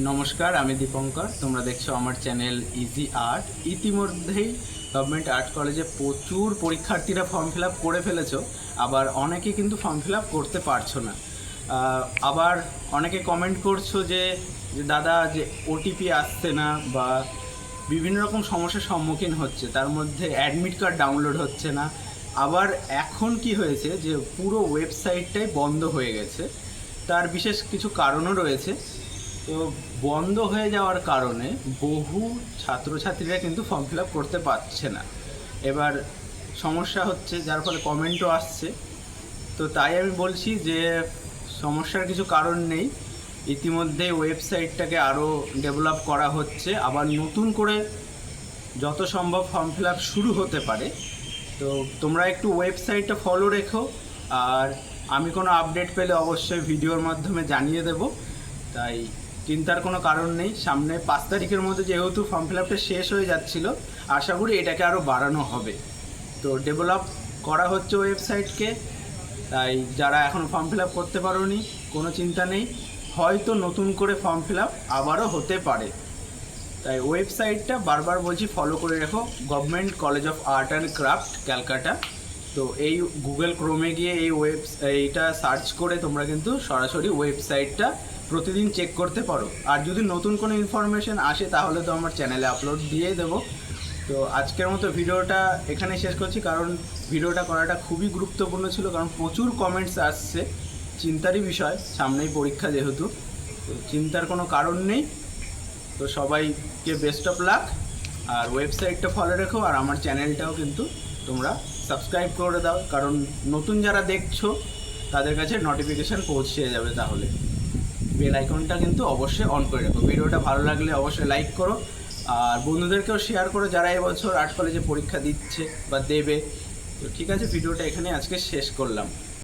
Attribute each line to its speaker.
Speaker 1: নমস্কার, আমি দীপঙ্কর। তোমরা দেখছ আমার চ্যানেল ইজি আর্ট ইতিমধ্যেই গভর্নমেন্ট আর্ট কলেজে প্রচুর পরীক্ষার্থীরা ফর্ম ফিল আপ করে ফেলেছো। আবার অনেকে কিন্তু ফর্ম ফিল আপ করতে পারছ না। আবার অনেকে কমেন্ট করছ যে দাদা, যে ওটিপি আসছে না বা বিভিন্ন রকম সমস্যার সম্মুখীন হচ্ছে, তার মধ্যে অ্যাডমিট কার্ড ডাউনলোড হচ্ছে না। আবার এখন কি হয়েছে যে পুরো ওয়েবসাইটটাই বন্ধ হয়ে গেছে। তার বিশেষ কিছু কারণও রয়েছে। তো বন্ধ হয়ে যাওয়ার কারণে বহু ছাত্রছাত্রীরা কিন্তু ফর্ম ফিল আপ করতে পারছে না। এবার সমস্যা হচ্ছে, যার ফলে কমেন্টও আসছে। তো তাই আমি বলছি যে, সমস্যার কিছু কারণ নেই। ইতিমধ্যে ওয়েবসাইটটাকে আরও ডেভেলপ করা হচ্ছে। আবার নতুন করে যত সম্ভব ফর্ম ফিল আপ শুরু হতে পারে। তো তোমরা একটু ওয়েবসাইটটা ফলো রেখো। আর আমি কোনো আপডেট পেলে অবশ্যই ভিডিওর মাধ্যমে জানিয়ে দেব। তাই চিন্তার কোনো কারণ নেই। সামনে পাঁচ তারিখের মধ্যে যেহেতু ফর্ম ফিল আপটা শেষ হয়ে যাচ্ছিল, আশা করি এটাকে আরও বাড়ানো হবে। তো ডেভেলপ করা হচ্ছে ওয়েবসাইটকে, তাই যারা এখন ফর্ম ফিল আপ করতে পারোনি, কোনো চিন্তা নেই। হয়তো নতুন করে ফর্ম ফিল আপ আবারও হতে পারে। তাই ওয়েবসাইটটা বারবার বলছি ফলো করে রেখো। Government college of art and craft Calcutta. তো এই গুগল ক্রোমে গিয়ে এই ওয়েব এইটা সার্চ করে তোমরা কিন্তু সরাসরি ওয়েবসাইটটা প্রতিদিন চেক করতে পারো। আর যদি নতুন কোনো ইনফরমেশন আসে, তাহলে তো আমার চ্যানেলে আপলোড দিয়ে দেবো। তো আজকের মতো ভিডিওটা এখানে শেষ করছি, কারণ ভিডিওটা করাটা খুবই গুরুত্বপূর্ণ ছিল, কারণ প্রচুর কমেন্টস আসছে। চিন্তারই বিষয়, সামনেই পরীক্ষা যেহেতু, তো চিন্তার কোনো কারণ নেই। তো সবাইকে বেস্ট অফ লাক আর ওয়েবসাইটটা ফলো রেখো, আর আমার চ্যানেলটাও কিন্তু তোমরা সাবস্ক্রাইব করে দাও, কারণ নতুন যারা দেখছ, তাদের কাছে নোটিফিকেশান পৌঁছে যাবে তাহলে। বেল আইকনটা কিন্তু অবশ্যই অন করে রাখো। ভিডিওটা ভালো লাগলে অবশ্যই লাইক করো। আর বন্ধুদেরকেও শেয়ার করো, যারা এবছর আর্ট কলেজে পরীক্ষা দিচ্ছে বা দেবে। তো ঠিক আছে, ভিডিওটা এখানে আজকে শেষ করলাম।